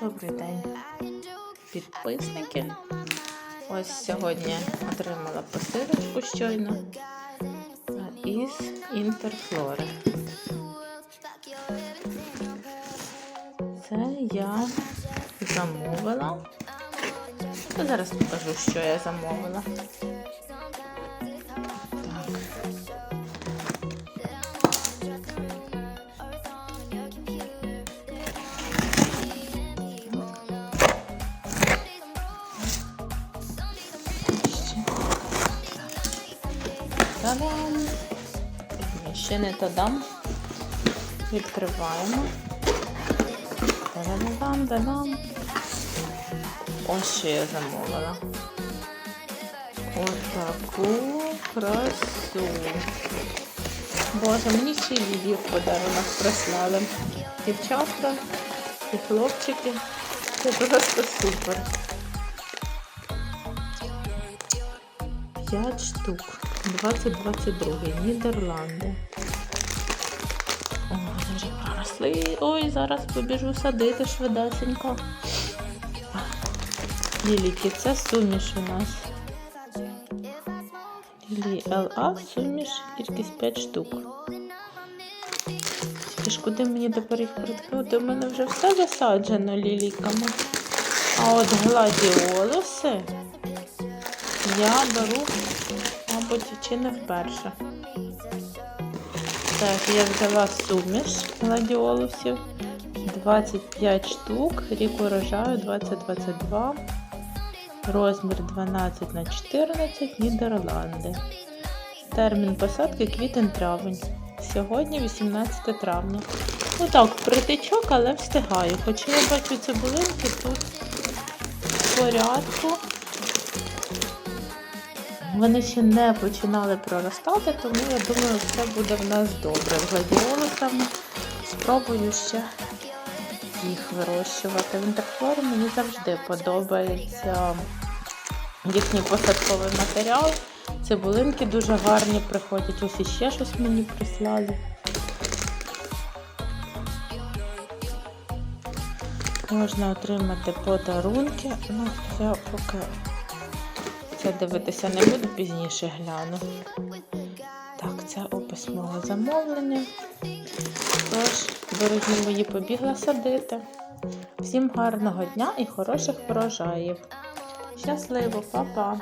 Добрий день, підписники. Ось сьогодні отримала посилочку щойно із Інтерфлори. Це я замовила. Зараз покажу, що я замовила. Та-дам! Ще не та-дам. Відкриваємо. Та-дам, та-дам. Ось що я замовила. Ось таку красу. Боже, мені ще й в подарунок прислали. Дівчатка і хлопчики. Це просто супер. 5 штук. 2022. Нідерланди. О, вже проросли. Ой, зараз побіжу садити швидесенько. Ліліки, це суміш у нас. Лілі ЛА, суміш, кількість 5 штук. Ти ж куди мені тепер їх приткнути? У мене вже все засаджено ліліками. А от гладіолуси я беру, мабуть, чи не вперше. Так, я взяла суміш гладіолусів. 25 штук, рік урожаю 2022, розмір 12 на 14 Нідерланди. Термін посадки квітень-травень. Сьогодні 18 травня. Ну так, притичок, але встигаю. Хоча я бачу цибулинки тут в порядку. Вони ще не починали проростати, тому я думаю, все буде в нас добре. З гладіолусами спробую ще їх вирощувати. В інтерфлорі мені завжди подобається їхній посадковий матеріал. Цибулинки дуже гарні приходять. Ось іще щось мені прислали. Можна отримати подарунки. Ну, я поки це дивитися не буду, пізніше гляну. Так, це опис мого замовлення. Тож, дорогі мої, побігла садити. Всім гарного дня і хороших врожаїв. Щасливо, па-па!